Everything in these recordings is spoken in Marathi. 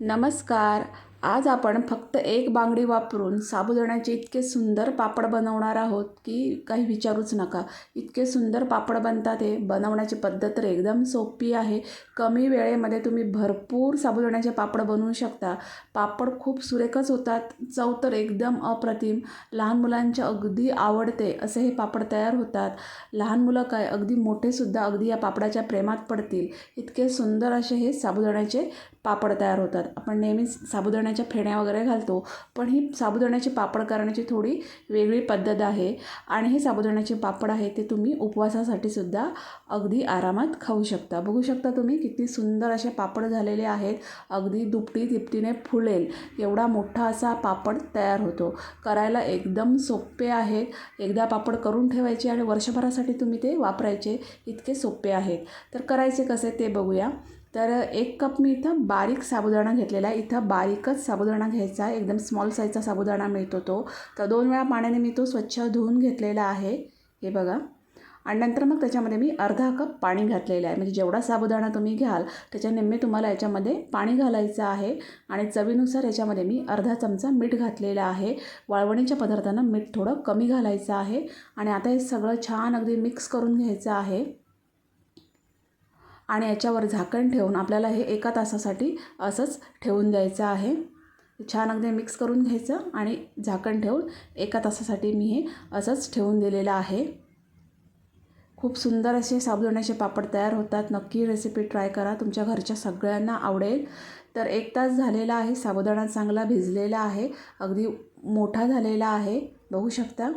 नमस्कार. आज आपण फक्त एक बांगडी वापरून साबुदाण्याचे इतके सुंदर पापड बनवणार आहोत की काही विचारूच नका. इतके सुंदर पापड बनतात हे. बनवण्याची पद्धत तर एकदम सोपी आहे. कमी वेळेमध्ये तुम्ही भरपूर साबुदाण्याचे पापड बनवू शकता. पापड खूप सुरेखच होतात. चव तर एकदम अप्रतिम. लहान मुलांच्या अगदी आवडते असे हे पापड तयार होतात. लहान मुलं काय अगदी मोठेसुद्धा अगदी या पापडाच्या प्रेमात पडतील. इतके सुंदर असे हे साबुदाण्याचे पापड तयार होतात. आपण नेहमीच साबुदाण्याच्या फेण्या वगैरे घालतो. पण ही साबुदाण्याचे पापड करण्याची थोडी वेगळी पद्धत आहे. आणि हे साबुदाण्याचे पापड आहे ते तुम्ही उपवासासाठी सुद्धा अगदी आरामात खाऊ शकता. बघू शकता तुम्ही किती सुंदर असे पापड झालेले आहेत. अगदी दुपटी तिपटीने फुलेल. एवढा मोठा असा पापड तयार होतो. करायला एकदम सोपे आहेत एकदा पापड करून ठेवायचे आणि वर्षभरासाठी तुम्ही ते वापरायचे. इतके सोपे आहेत. तर करायचे कसे ते बघूया. तर एक कप मी इथं बारीक साबुदाणा घेतलेला आहे. इथं बारीकच साबुदाणा घ्यायचा आहे. एकदम स्मॉल साईजचा साबुदाणा मिळतो तो. तर दोन वेळा पाण्याने मी तो स्वच्छ धुवून घेतलेला आहे. हे बघा. आणि नंतर मग त्याच्यामध्ये मी अर्धा कप पाणी घातलेलं आहे. म्हणजे जेवढा साबुदाणा तुम्ही घ्याल त्याच्या निम्मे तुम्हाला याच्यामध्ये पाणी घालायचं आहे. आणि चवीनुसार याच्यामध्ये मी अर्धा चमचा मीठ घातलेलं आहे. वाळवणीच्या पदार्थांना मीठ थोडं कमी घालायचं आहे. आणि आता हे सगळं छान अगदी मिक्स करून घ्यायचं आहे. आणि याच्यावर झाकण ठेवून आपल्याला हे एका तासासाठी असंच ठेवून द्यायचं आहे. छान अगदी मिक्स करून घ्यायचं आणि झाकण ठेवून एका तासासाठी मी हे असंच ठेवून दिलेलं आहे. खूप सुंदर असे साबुदाण्याचे पापड तयार होतात. नक्की रेसिपी ट्राय करा. तुमच्या घरच्या सगळ्यांना आवडेल. तर एक तास झालेला आहे. साबुदाणा चांगला भिजलेला आहे. अगदी मोठा झालेला आहे. बघू शकता.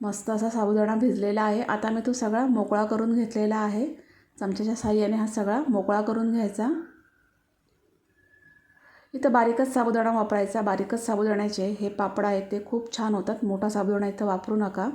मस्त असा साबुदाणा भिजलेला आहे. आता मी तो सगळा मोकळा करून घेतलेला आहे. चमच्याच्या साह्याने हा सगळा मोकळा करून घ्यायचा. इथं बारीकच साबुदाणा वापरायचा. बारीकच साबुदाण्याचे हे पापड आहेत ते खूप छान होतात. मोठा साबुदाणा इथं वापरू नका.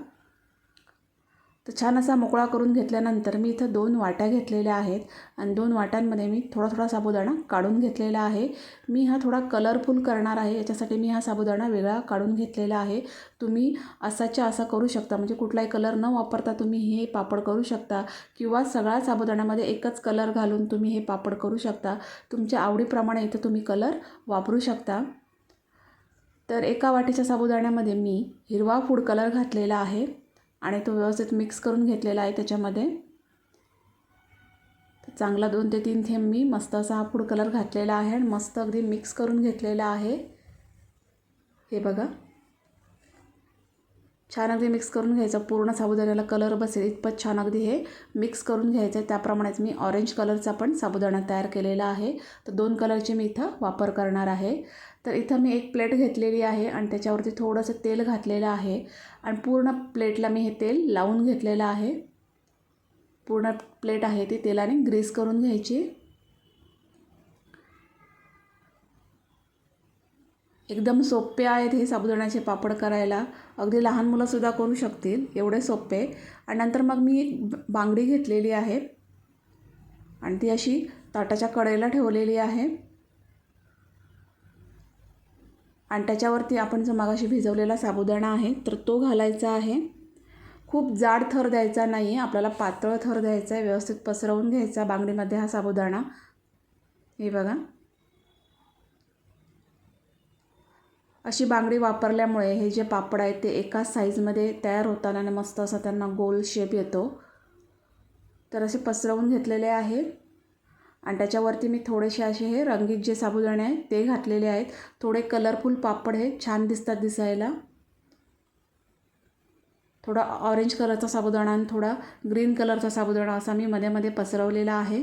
तर छान असा मोकळा करून घेतल्यानंतर मी इथं दोन वाट्या घेतलेल्या आहेत आणि दोन वाट्यांमध्ये मी थोडा थोडा साबुदाणा काढून घेतलेला आहे. मी हा थोडा कलरफुल करणार आहे याच्यासाठी मी हा साबुदाणा वेगळा काढून घेतलेला आहे. तुम्ही असाच्या असा करू शकता म्हणजे कुठलाही कलर न वापरता तुम्ही हे पापड करू शकता किंवा सगळ्या साबुदाण्यामध्ये एकच कलर घालून तुम्ही हे पापड करू शकता. तुमच्या आवडीप्रमाणे इथं तुम्ही कलर वापरू शकता. तर एका वाटीच्या साबुदाण्यामध्ये मी हिरवा फूड कलर घातलेला आहे. आणि तो व्यवस्थित मिक्स करून घेतलेला आहे त्याच्यामध्ये. चांगला दोन ते तीन थेंब मी मस्त असा हा फूड कलर घातलेला आहे आणि मस्त अगदी मिक्स करून घेतलेला आहे. हे बघा. छान अगदी मिक्स करून घ्यायचं. पूर्ण साबुदाण्याला कलर बसेल. इतपत छान अगदी हे मिक्स करून घ्यायचं आहे त्याप्रमाणेच मी ऑरेंज कलरचा पण साबुदाणा तयार केलेला आहे. तर दोन कलरचे मी इथं वापर करणार आहे. तर इथं मी एक प्लेट घेतलेली आहे आणि त्याच्यावरती थोडंसं तेल घातलेलं आहे. आणि पूर्ण प्लेटला मी हे तेल लावून घेतलेलं आहे. पूर्ण प्लेट आहे ती तेलाने ग्रीस करून घ्यायची. एकदम सोपे आहेत हे साबुदाण्याचे पापड करायला. अगदी लहान मुलंसुद्धा करू शकतील. एवढे सोपे. आणि नंतर मग मी एक बांगडी घेतलेली आहे. आणि ती अशी ताटाच्या कडेला ठेवलेली आहे. आणि त्याच्यावरती आपण जो मागाशी भिजवलेला साबुदाणा आहे तर तो घालायचा आहे. खूप जाड थर द्यायचा नाही आहे आपल्याला पातळ थर द्यायचा आहे व्यवस्थित पसरवून घ्यायचा बांगडीमध्ये हा साबुदाणा. हे बघा. अशी बांगडी वापरल्यामुळे हे जे पापड आहेत ते एकाच साईजमध्ये तयार होतात आणि मस्त असा त्यांना गोल शेप येतो. तर असे पसरवून घेतलेले आहे आणि त्याच्यावरती मी थोडेसे असे हे रंगीत जे साबुदाणे आहेत ते घातलेले आहेत. थोडे कलरफुल पापड हे छान दिसतात दिसायला. थोडा ऑरेंज कलरचा साबुदाणा आणि थोडा ग्रीन कलरचा साबुदाणा असा मी मध्ये मध्ये पसरवलेला आहे.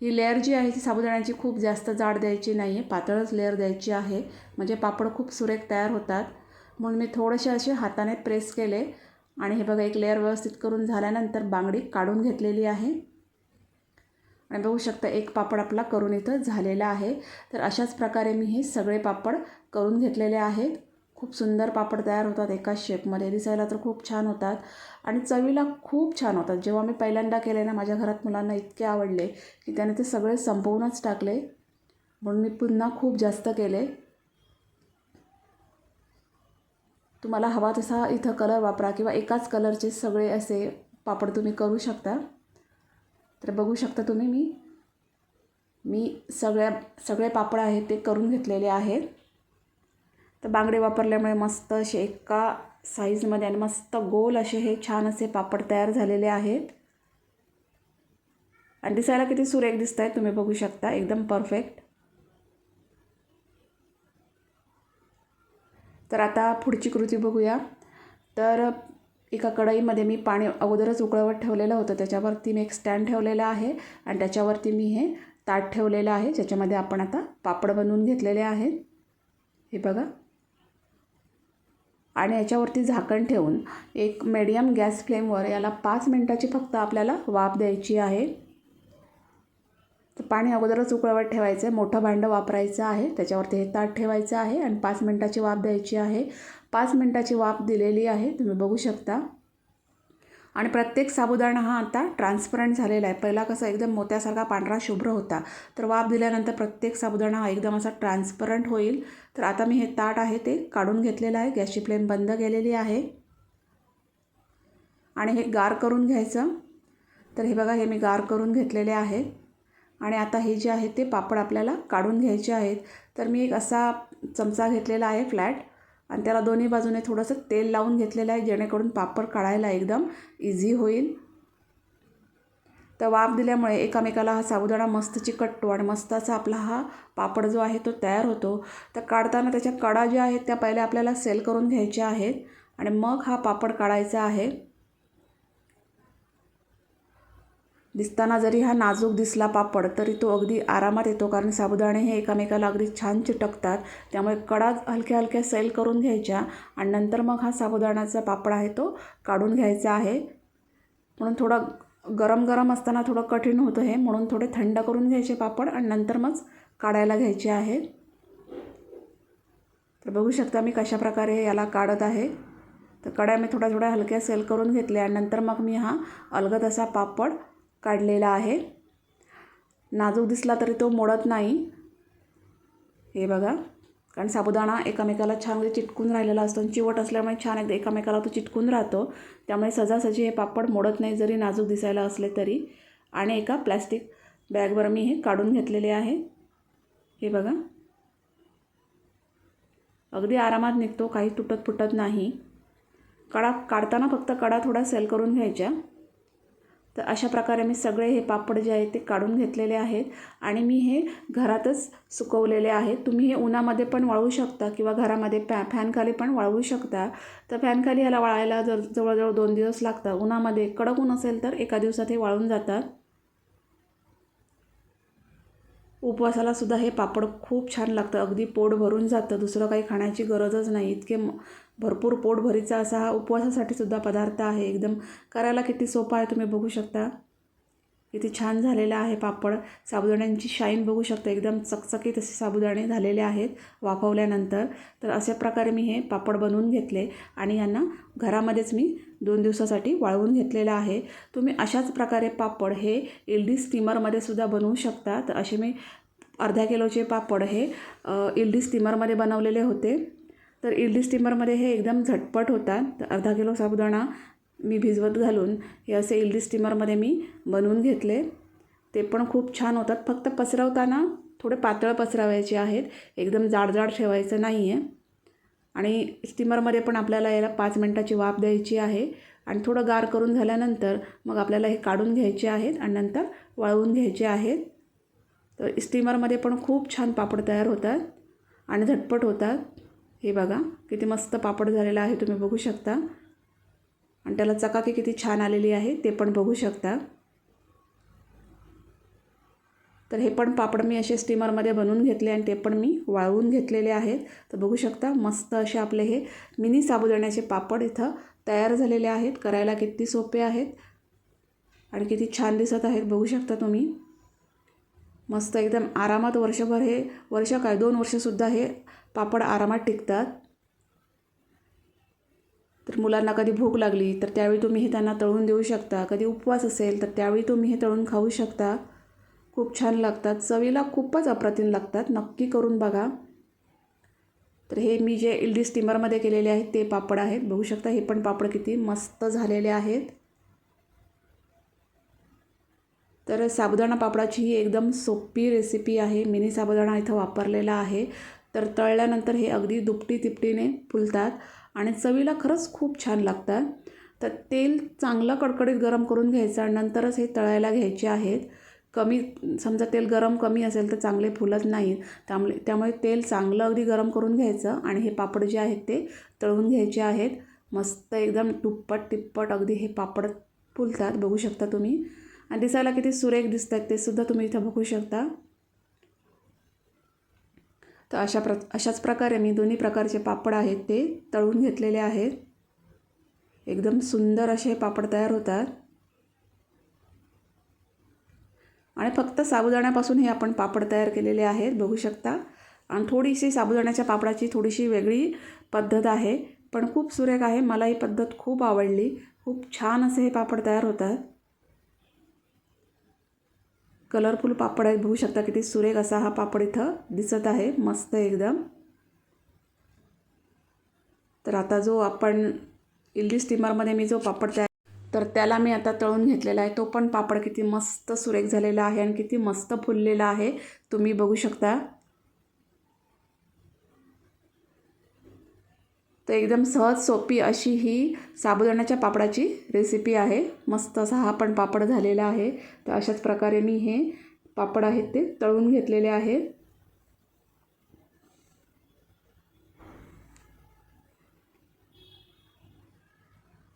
ही लेअर जी आहे ती साबुदाण्याची खूप जास्त जाड द्यायची नाही आहे पातळच लेअर द्यायची आहे. म्हणजे पापड खूप सुरेख तयार होतात. म्हणून मी थोडेसे असे हाताने प्रेस केले आणि हे बघा एक लेअर व्यवस्थित करून झाल्यानंतर बांगडी काढून घेतलेली आहे. आणि बघू शकता एक पापड आपला करून इथं झालेला आहे. तर अशाच प्रकारे मी हे सगळे पापड करून घेतलेले आहेत. खूप सुंदर पापड तयार होतात एकाच शेपमध्ये. दिसायला तर खूप छान होतात आणि चवीला खूप छान होतात. जेव्हा मी पहिल्यांदा केले ना माझ्या घरात मुलांना इतके आवडले की त्याने ते सगळे संपवूनच टाकले. म्हणून मी पुन्हा खूप जास्त केले. तुम्हाला हवा तसा इथं कलर वापरा किंवा एकाच कलरचे सगळे असे पापड तुम्ही करू शकता. तर बघू शकता तुम्ही मी. मी सगळ्या सगळे पापड आहेत ते करून घेतलेले आहेत. तर बांगडे वापरल्यामुळे मस्त असे एका साईजमध्ये आणि मस्त गोल असे हे छान असे पापड तयार झालेले आहेत. आणि दिसायला किती सुरेख दिसत आहे तुम्ही बघू शकता. एकदम परफेक्ट तर आता पुढची कृती बघूया. तर एका कढईमध्ये मी पाणी अगोदरच उकळवत ठेवलेलं होतं. त्याच्यावरती मी एक स्टँड ठेवलेला आहे आणि त्याच्यावरती मी हे ताट ठेवलेलं आहे ज्याच्यामध्ये आपण आता पापड बनवून घेतलेले आहेत. हे बघा. आणि याच्यावरती झाकण ठेवून एक मीडियम गॅस फ्लेमवर याला पाच मिनटाची फक्त आपल्याला वाफ द्यायची आहे. पाणी अगोदरच उकळवत ठेवायचं आहे. मोठं भांडं वापरायचं आहे. त्याच्यावरती हे ताट ठेवायचं आहे आणि पाच मिनटाची वाफ द्यायची आहे. पाच मिनटाची वाफ दिलेली आहे. तुम्ही बघू शकता. आणि प्रत्येक साबुदाणा हा आता ट्रान्सपरंट झालेला आहे. पहिला कसं एकदम मोत्यासारखा पांढरा शुभ्र होता. तर वाफ दिल्यानंतर प्रत्येक साबुदाणा हा एकदम असा ट्रान्सपरंट होईल. तर आता मी हे ताट आहे ते काढून घेतलेलं आहे. गॅसची फ्लेम बंद केलेली आहे. आणि हे गार करून घ्यायचं. तर हे बघा हे मी गार करून घेतलेले आहेत आणि आता हे जे आहे ते पापड आपल्याला काढून घ्यायचे आहेत. तर मी एक असा चमचा घेतलेला आहे फ्लॅट आणि त्याला दोन्ही बाजूने थोडंसं तेल लावून घेतलेलं आहे जेणेकरून पापड काढायला एकदम इझी होईल. तर वाफ दिल्यामुळे एकामेकाला हा साबुदाणा मस्त चिकटतो आणि मस्त असा आपला हा पापड जो आहे तो तयार होतो. तर काढताना त्याच्या कडा ज्या आहेत त्या पहिले आपल्याला सेल करून घ्यायच्या आहेत आणि मग हा पापड काढायचा आहे. दिसताना जरी हा नाजूक दिसला पापड तरी तो अगदी आरामात येतो कारण साबुदाणे हे एकामेकाला अगदी छान चिटकतात. त्यामुळे कडा हलक्या हलक्या सेल करून घ्यायच्या आणि नंतर मग हा साबुदाण्याचा पापड आहे तो काढून घ्यायचा आहे. म्हणून थोडं गरम गरम असताना थोडं कठीण होतं हे म्हणून थोडे थंड करून घ्यायचे पापड आणि नंतर मग काढायला घ्यायचे आहे. तर बघू शकता मी कशाप्रकारे याला काढत आहे. तर कड्या मी थोड्या थोड्या हलक्या सेल करून घेतल्या आणि नंतर मग मी हा अलगद असा पापड काढलेला आहे. नाजूक दिसला तरी तो मोडत नाही. हे बघा. कारण साबुदाणा एकामेकाला छान चिटकून राहिलेला असतो आणि चिवट असल्यामुळे छान एकदा एकामेकाला तो चिटकून राहतो. त्यामुळे सजासजी हे पापड मोडत नाही जरी नाजूक दिसायला असले तरी. आणि एका प्लॅस्टिक बॅगवर मी हे काढून घेतलेले आहे. हे बघा. अगदी आरामात निघतो. काही तुटत फुटत नाही. कडा काढताना फक्त कडा थोडा सेल करून घ्यायच्या. तर अशा प्रकारे मी सगळे हे पापड जे आहेत ते काढून घेतलेले आहेत. आणि मी हे घरातच सुकवलेले आहेत. तुम्ही हे उन्हामध्ये पण वाळवू शकता किंवा घरामध्ये पॅ फॅनखाली पण वाळवू शकता. तर फॅनखाली ह्याला वाळायला जर जवळजवळ दोन दिवस लागतात. उन्हामध्ये कडक ऊन असेल तर एका दिवसात हे वाळून जातात. उपवासाला सुद्धा हे पापड खूप छान लागतं. अगदी पोट भरून जातं. दुसरं काही खाण्याची गरजच नाही. इतके भरपूर पोटभरीचा असा हा उपवासासाठी सुद्धा पदार्थ आहे. एकदम करायला किती सोपा आहे तुम्ही बघू शकता. किती छान झालेला आहे पापड. साबुदाण्यांची शाईन बघू शकता. एकदम चकचकीत असे साबुदाणे झालेले आहेत वाफवल्यानंतर. तर अशा प्रकारे मी हे पापड बनवून घेतले आणि यांना घरामध्येच मी दोन दिवसासाठी वाळवून घेतलेलं आहे. तुम्ही अशाच प्रकारे पापड हे इल्डी स्टीमरमध्ये सुद्धा बनवू शकता. तर असे मी अर्ध्या किलोचे पापड हे इल्डी स्टीमरमध्ये बनवलेले होते. तर इडली स्टीमरमध्ये हे एकदम झटपट होतात. तर अर्धा किलो साबुदाणा मी भिजवत घालून हे असे इडली स्टीमरमध्ये मी बनवून घेतले. ते पण खूप छान होतात. फक्त पसरवताना थोडे पातळ पसरवायचे आहेत. एकदम जाड जाड ठेवायचं नाही आहे आणि स्टीमरमध्ये पण आपल्याला याला पाच मिनटाची वाफ द्यायची आहे. आणि थोडं गार करून झाल्यानंतर मग आपल्याला हे काढून घ्यायचे आहेत आणि नंतर वाळवून घ्यायचे आहेत. तर स्टीमरमध्ये पण खूप छान पापड तयार होतात आणि झटपट होतात. हे बघा किती मस्त पापड झालेला आहे तुम्ही बघू शकता. आणि त्याला चकाकी किती छान आलेली आहे ते पण बघू शकता. तर हे पण पापड मी असे स्टीमरमध्ये बनवून घेतले आणि ते पण मी वाळवून घेतलेले आहेत. तर बघू शकता मस्त असे आपले हे मिनी साबुदाण्याचे पापड इथं तयार झालेले आहेत करायला किती सोपे आहेत. आणि किती छान दिसत आहेत बघू शकता तुम्ही. मस्त एकदम आरामात वर्षभर हे वर्ष काय दोन वर्षसुद्धा हे पापड आरामात टिकतात. तर मुलांना कधी भूक लागली तर त्यावेळी तुम्ही हे त्यांना तळून देऊ शकता. कधी उपवास असेल तर त्यावेळी तुम्ही हे तळून खाऊ शकता. खूप छान लागतात. चवीला खूपच अप्रतिम लागतात. नक्की करून बघा. तर हे मी जे इल्डी स्टीमरमध्ये केलेले आहेत ते पापड आहेत. बघू शकता हे पण पापड किती मस्त झालेले आहेत. तर साबुदाणा पापडाची ही एकदम सोपी रेसिपी आहे. मिनी साबुदाणा इथं वापरलेला आहे. तर तळल्यानंतर हे अगदी दुपटी तिपटीने फुलतात आणि चवीला खरंच खूप छान लागतात. तर तेल चांगलं कडकडीत गरम करून घ्यायचं आणि नंतरच हे तळायला घ्यायचे आहेत. कमी समजा तेल गरम कमी असेल तर चांगले फुलत नाहीत. त्यामुळे त्यामुळे तेल चांगलं अगदी गरम करून घ्यायचं आणि हे पापड जे आहेत ते तळून घ्यायचे आहेत. मस्त एकदम टुप्पट तिप्पट अगदी हे पापड फुलतात बघू शकता तुम्ही. आणि दिसायला किती सुरेख दिसत आहेत ते सुद्धा तुम्ही इथं बघू शकता. तर अशा प्र अशाच प्रकारे मी दोन्ही प्रकारचे पापड आहेत ते तळून घेतलेले आहेत. एकदम सुंदर असे पापड तयार होतात. आणि फक्त साबुदाण्यापासून हे आपण पापड तयार केलेले आहेत बघू शकता. आणि थोडीशी साबुदाण्याच्या पापडाची थोडीशी वेगळी पद्धत आहे. पण खूप सुरेख आहे. मला ही पद्धत खूप आवडली. खूप छान असे हे पापड तयार होतात. कलरफुल पापड आहे. बघू शकता किती सुरेख असा हा पापड इथं दिसत आहे. मस्त एकदम. तर आता जो आपण इल्ली स्टीमरमध्ये मी जो पापड तयार तर त्याला मी आता तळून घेतलेला आहे. तो पण पापड किती मस्त सुरेख झालेला आहे आणि किती मस्त फुललेला आहे. तुम्ही बघू शकता. तर एकदम सहज सोपी अशी ही साबुदाण्याच्या पापडाची रेसिपी आहे. मस्त असा हा पण पापड झालेला आहे. तर अशाच प्रकारे मी हे पापड आहेत ते तळून घेतलेले आहे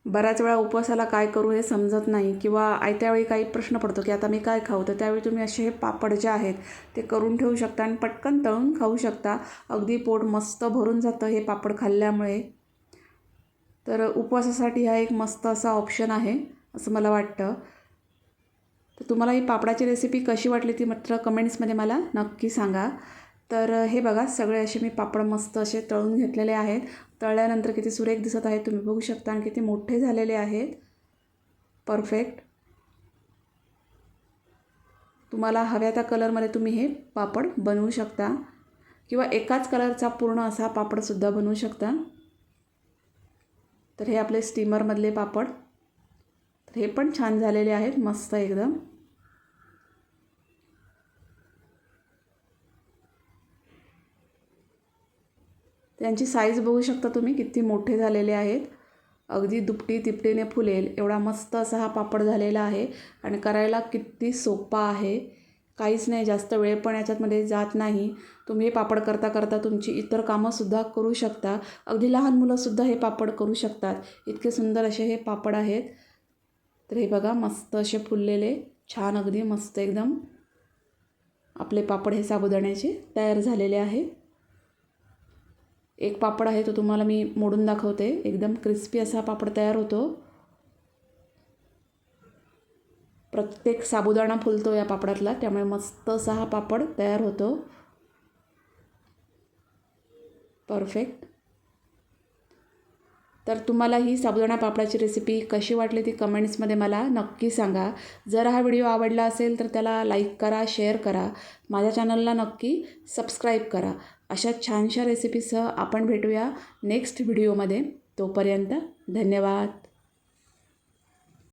बऱ्याच वेळा उपवासाला काय करू हे समजत नाही किंवा आयत्या वेळी काही प्रश्न पडतो की आता मी काय खाऊ? तर त्यावेळी तुम्ही असे हे पापड जे आहेत ते करून ठेवू शकता आणि पटकन तळून खाऊ शकता. अगदी पोट मस्त भरून जातं हे पापड खाल्ल्यामुळे. तर उपवासासाठी हा एक मस्त असा ऑप्शन आहे असं मला वाटतं. तर तुम्हाला ही पापडाची रेसिपी कशी वाटली ती मात्र कमेंट्समध्ये मला नक्की सांगा. तर हे बघा सगळे असे मी पापड मस्त असे तळून घेतलेले आहेत. तळल्यानंतर किती सुरेख दिसत आहेत तुम्ही बघू शकता आणि किती मोठे झालेले आहेत. परफेक्ट तुम्हाला हव्या त्या कलरमध्ये तुम्ही हे पापड बनवू शकता. किंवा एकाच कलरचा पूर्ण असा पापडसुद्धा बनवू शकता. तर हे आपले स्टीमरमधले पापड. तर हे पण छान झालेले आहेत मस्त एकदम. त्यांची साईज बघू शकता तुम्ही किती मोठे झालेले आहेत. अगदी दुपटी तिपटीने फुलेल. एवढा मस्त असा हा पापड झालेला आहे आणि करायला किती सोपा आहे. काहीच नाही जास्त वेळ पण याच्यातमध्ये जात नाही. तुम्ही हे पापड करता करता तुमची इतर कामंसुद्धा करू शकता. अगदी लहान मुलंसुद्धा हे पापड करू शकतात. इतके सुंदर असे हे पापड आहेत. तर हे बघा मस्त असे फुललेले. छान अगदी मस्त एकदम. आपले पापड हे साबुदाण्याचे तयार झालेले आहेत एक पापड आहे तो तुम्हाला मी मोडून दाखवते. एकदम क्रिस्पी असा पापड तयार होतो. प्रत्येक साबुदाणा फुलतो या पापडातला त्यामुळे मस्त असा हा पापड तयार होतो. परफेक्ट तर तुम्हाला ही साबुदाणा पापडाची रेसिपी कशी वाटली ती कमेंट्समध्ये मला नक्की सांगा. जर हा व्हिडिओ आवडला असेल तर त्याला लाईक करा शेअर करा. माझ्या चॅनलला नक्की सबस्क्राईब करा. अशा छानशा रेसिपीसह आपण भेटूया नेक्स्ट व्हिडिओमध्ये तोपर्यंत धन्यवाद.